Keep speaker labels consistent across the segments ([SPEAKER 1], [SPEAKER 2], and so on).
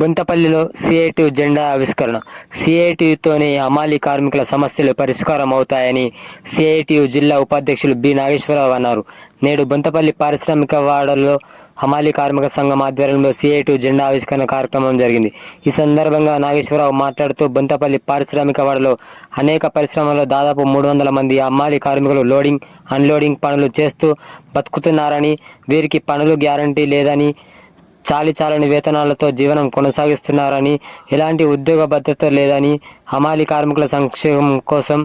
[SPEAKER 1] బుంతపల్లిలో CIT జెండా ఆవిష్కరణ. సిఐటియుతోనే హమాలి కార్మికుల సమస్యలు పరిష్కారం అవుతాయని సిఐటియు జిల్లా ఉపాధ్యక్షులు బి నాగేశ్వరరావు అన్నారు. నేడు బుంతపల్లి పారిశ్రామిక వాడలో హమాలి కార్మిక సంఘం ఆధ్వర్యంలో సిఐటు జెండా ఆవిష్కరణ కార్యక్రమం జరిగింది. ఈ సందర్భంగా నాగేశ్వరరావు మాట్లాడుతూ బొంతపల్లి పారిశ్రామిక వాడలో అనేక పరిశ్రమల్లో దాదాపు మూడు వందల మంది హమాలీ కార్మికులు లోడింగ్ అన్లోడింగ్ పనులు చేస్తూ బతుకుతున్నారని వీరికి పనులు గ్యారంటీ లేదని చాలి చాలని వేతనాలతో జీవనం కొనసాగిస్తున్నారని ఎలాంటి ఉద్యోగ భద్రత లేదని హమాలి కార్మికుల సంక్షేమం కోసం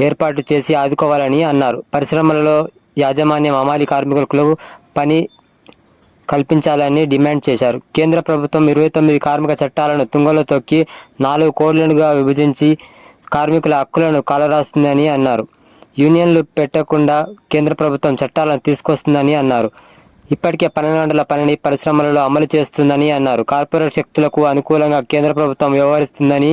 [SPEAKER 1] ఏర్పాటు చేసి ఆదుకోవాలని అన్నారు. పరిశ్రమలలో యాజమాన్యం హమాలి కార్మికులకు పని కల్పించాలని డిమాండ్ చేశారు. కేంద్ర ప్రభుత్వం ఇరవై తొమ్మిది కార్మిక చట్టాలను తుంగలో తొక్కి నాలుగు కోడ్లుగా విభజించి కార్మికుల హక్కులను కాలరాస్తుందని అన్నారు. యూనియన్లు పెట్టకుండా కేంద్ర ప్రభుత్వం చట్టాలను తీసుకొస్తుందని అన్నారు. ఇప్పటికే పన్నెండు గంటల పనిని పరిశ్రమలలో అమలు చేస్తుందని అన్నారు. కార్పొరేట్ శక్తులకు అనుకూలంగా కేంద్ర ప్రభుత్వం వ్యవహరిస్తుందని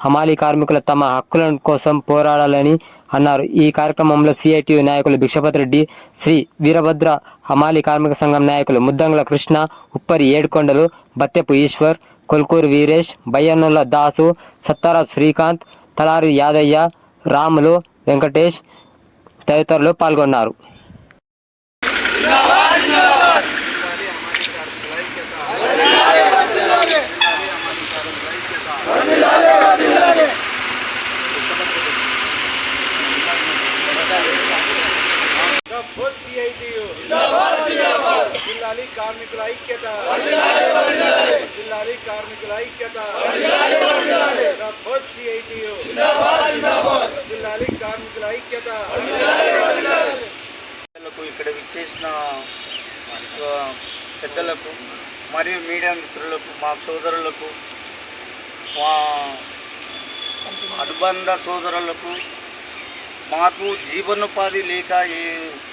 [SPEAKER 1] హమాలీ కార్మికులు తమ హక్కుల కోసం పోరాడాలని అన్నారు. ఈ కార్యక్రమంలో సిఐటియు నాయకులు భిక్షపత్రెడ్డి శ్రీ వీరభద్ర హమాలి కార్మిక సంఘం నాయకులు ముద్దంగుల కృష్ణ ఉప్పరి ఏడుకొండలు బత్తెపు ఈశ్వర్ కొల్కూరు వీరేష్ బయ్యన్నుల దాసు సత్తారా శ్రీకాంత్ తలారి యాదయ్య రాములు వెంకటేష్ తదితరులు పాల్గొన్నారు.
[SPEAKER 2] కార్మికుల ఐక్యత. జిల్లాలి కార్మికుల ఐక్యత. జిల్లాలి కార్మికుల ఐక్యత.
[SPEAKER 3] ఇక్కడ విచ్చేసిన పెద్దలకు మరియు మీడియా మిత్రులకు మా సోదరులకు మా అనుబంధ సోదరులకు మాకు జీవనోపాధి లేక ఈ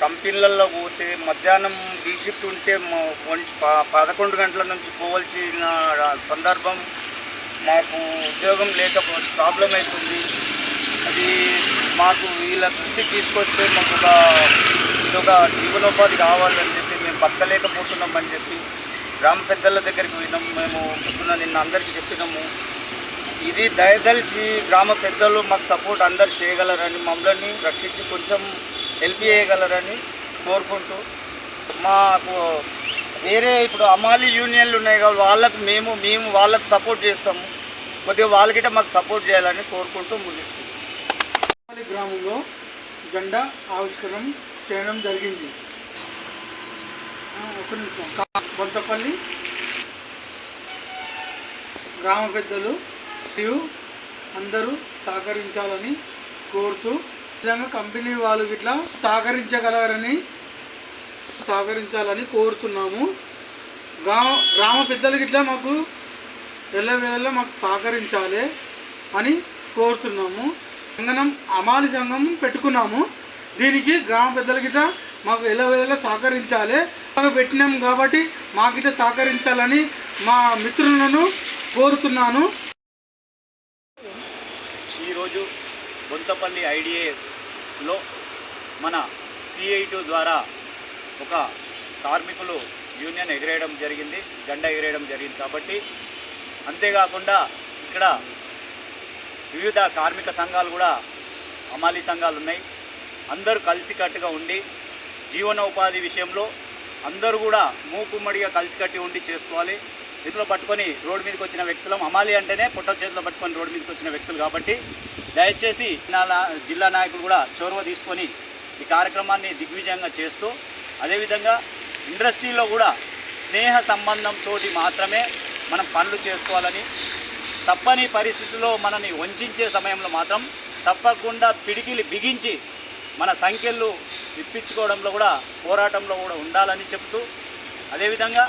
[SPEAKER 3] కంపెనీలలో పోతే మధ్యాహ్నం డీ షిఫ్ట్ ఉంటే మా- పదకొండు గంటల నుంచి పోవలసిన సందర్భం మాకు ఉద్యోగం లేక ప్రాబ్లం అవుతుంది. అది మాకు వీళ్ళ దృష్టికి తీసుకొస్తే మాకు ఒక ఇదొక జీవనోపాధి కావాలని చెప్పి మేము బతకలేకపోతున్నామని చెప్పి గ్రామ పెద్దల దగ్గరికి పోయినాం. మేము నిన్న అందరికీ చెప్పినాము. ఇది దయదలిచి గ్రామ పెద్దలు మాకు సపోర్ట్ అందరు చేయగలరని మమ్మల్ని రక్షించి కొంచెం హెల్ప్ చేయగలరని కోరుకుంటూ మాకు వేరే ఇప్పుడు అమాలి యూనియన్లు ఉన్నాయి కాబట్టి వాళ్ళకు మేము మేము వాళ్ళకు సపోర్ట్ చేస్తాము. కొద్దిగా వాళ్ళకిట మాకు సపోర్ట్ చేయాలని కోరుకుంటూ ముగిస్తుంది
[SPEAKER 2] అమాలి గ్రామంలో జెండా ఆవిష్కరణ చేయడం జరిగింది. ఒక నిమిషం. బొంతపల్లి గ్రామ పెద్దలు మరియు అందరూ సహకరించాలని కోరుతూ విధంగా కంపెనీ వాళ్ళు ఇట్లా సహకరించగలరని సహకరించాలని కోరుతున్నాము. గ్రామ గ్రామ పెద్దలకి ఇట్లా మాకు ఎల్లవేళలా మాకు సహకరించాలి అని కోరుతున్నాము. సంఘం అమాలి సంఘం పెట్టుకున్నాము. దీనికి గ్రామ పెద్దలకి ఇట్లా మాకు ఎల్లవేళలా సహకరించాలి. మాకు పెట్టినాం కాబట్టి మాకు ఇట్లా సహకరించాలని మా మిత్రులను కోరుతున్నాను.
[SPEAKER 3] ఈరోజు బొంతపల్లి ఐడిఏలో మన సిఐటు ద్వారా ఒక కార్మికులు యూనియన్ ఎగిరేయడం జరిగింది జెండా ఎగిరేయడం జరిగింది కాబట్టి అంతేకాకుండా ఇక్కడ వివిధ కార్మిక సంఘాలు కూడా అమాలి సంఘాలు ఉన్నాయి. అందరూ కలిసికట్టుగా ఉండి జీవనోపాధి విషయంలో అందరూ కూడా మూకుమ్మడిగా కలిసికట్టి ఉండి చేసుకోవాలి. చేతిలో పట్టుకొని రోడ్డు మీదకి వచ్చిన వ్యక్తులం. అమాలి అంటేనే పుట్ట చేతిలో పట్టుకొని రోడ్డు మీదకి వచ్చిన వ్యక్తులు కాబట్టి దయచేసి నా జిల్లా నాయకులు కూడా చొరవ తీసుకొని ఈ కార్యక్రమాన్ని దిగ్విజయంగా చేస్తూ అదేవిధంగా ఇండస్ట్రీలో కూడా స్నేహ సంబంధంతో మాత్రమే మనం పనులు చేసుకోవాలని తప్పని పరిస్థితుల్లో మనని వంచే సమయంలో మాత్రం తప్పకుండా పిడికిలు బిగించి మన సంఖ్యలు ఇప్పించుకోవడంలో కూడా పోరాటంలో కూడా ఉండాలని చెప్తూ అదేవిధంగా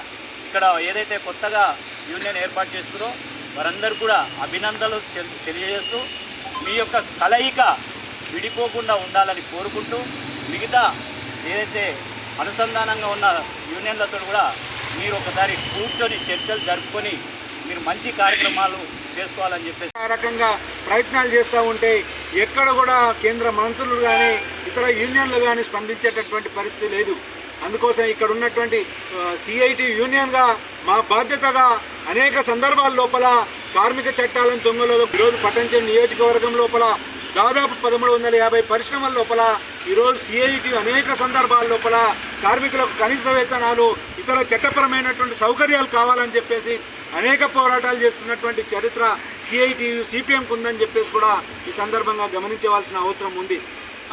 [SPEAKER 3] ఇక్కడ ఏదైతే కొత్తగా యూనియన్ ఏర్పాటు చేస్తుందో వారందరూ కూడా అభినందనలు తెలియజేస్తూ మీ యొక్క కలయిక విడిపోకుండా ఉండాలని కోరుకుంటూ మిగతా ఏదైతే అనుసంధానంగా ఉన్న యూనియన్లతో కూడా మీరు ఒకసారి కూర్చొని చర్చలు జరుపుకొని మీరు మంచి కార్యక్రమాలు చేసుకోవాలని చెప్పేసి
[SPEAKER 2] ఆ రకంగా ప్రయత్నాలు చేస్తూ ఉంటే ఎక్కడ కూడా కేంద్ర మంత్రులు కానీ
[SPEAKER 4] ఇతర యూనియన్లు కానీ స్పందించేటటువంటి పరిస్థితి లేదు. అందుకోసం ఇక్కడ ఉన్నటువంటి సిఐటి యూనియన్గా మా బాధ్యతగా అనేక సందర్భాల లోపల కార్మిక చట్టాలను తొంగలో ఈరోజు పట్టంచెరు నియోజకవర్గం లోపల దాదాపు పదమూడు వందల యాభై పరిశ్రమల లోపల ఈరోజు సిఐటి అనేక సందర్భాల లోపల కార్మికులకు కనీస వేతనాలు ఇతర చట్టపరమైనటువంటి సౌకర్యాలు కావాలని చెప్పేసి అనేక పోరాటాలు చేస్తున్నటువంటి చరిత్ర సిఐటియు సిపిఎంకు ఉందని చెప్పేసి కూడా ఈ సందర్భంగా గమనించవలసిన అవసరం ఉంది.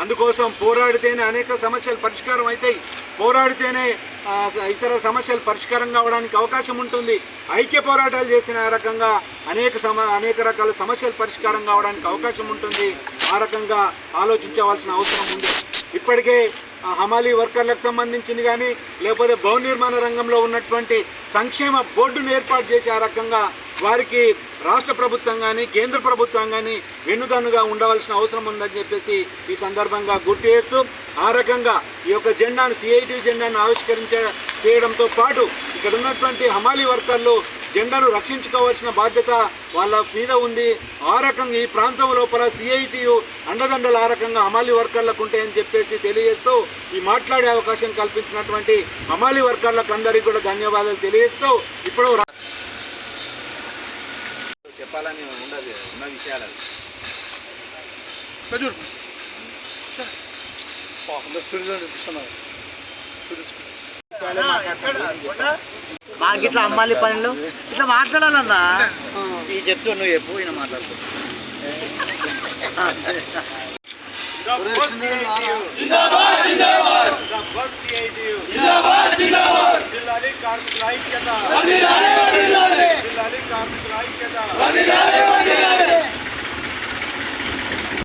[SPEAKER 4] అందుకోసం పోరాడితేనే అనేక సమస్యలు పరిష్కారం అవుతాయి. పోరాడితేనే ఇతర సమస్యలు పరిష్కారం కావడానికి అవకాశం ఉంటుంది. ఐక్య పోరాటాలు చేసిన రకంగా అనేక సమ అనేక రకాల సమస్యలు పరిష్కారం కావడానికి అవకాశం ఉంటుంది. ఆ రకంగా ఆలోచించవలసిన అవసరం ఉంది. ఇప్పటికే హమాలీ వర్కర్లకు సంబంధించింది కానీ లేకపోతే భవన నిర్మాణ రంగంలో ఉన్నటువంటి సంక్షేమ బోర్డును ఏర్పాటు చేసి ఆ రకంగా వారికి రాష్ట్ర ప్రభుత్వం కానీ కేంద్ర ప్రభుత్వం కానీ వెన్నుదన్నుగా ఉండవలసిన అవసరం ఉందని చెప్పేసి ఈ సందర్భంగా గుర్తు చేస్తూ ఆ రకంగా ఈ యొక్క జెండాను సిఐటి జెండాను ఆవిష్కరించ చేయడంతో పాటు ఇక్కడ ఉన్నటువంటి హమాలి వర్కర్లు జెండాను రక్షించుకోవాల్సిన బాధ్యత వాళ్ళ మీద ఉంది. ఆ రకంగా ఈ ప్రాంతం లోపల సిఐటియు అండదండలు ఆ రకంగా హమాలి వర్కర్లకు ఉంటాయని చెప్పేసి తెలియజేస్తూ ఈ మాట్లాడే అవకాశం కల్పించినటువంటి హమాలి వర్కర్లకు అందరికీ కూడా ధన్యవాదాలు తెలియజేస్తూ ఇప్పుడు
[SPEAKER 2] సూర్యుడు
[SPEAKER 5] మాకు ఇట్లా అమ్మాలి పనిలో ఇట్లా మాట్లాడాలన్నా
[SPEAKER 3] ఈ చెప్తూ నువ్వు చెప్పు ఈయన మాట్లాడుతూ
[SPEAKER 4] జిల్లాలి కార్మికుల ఐక్యత జిల్లాలి కార్మికుల ఐక్యత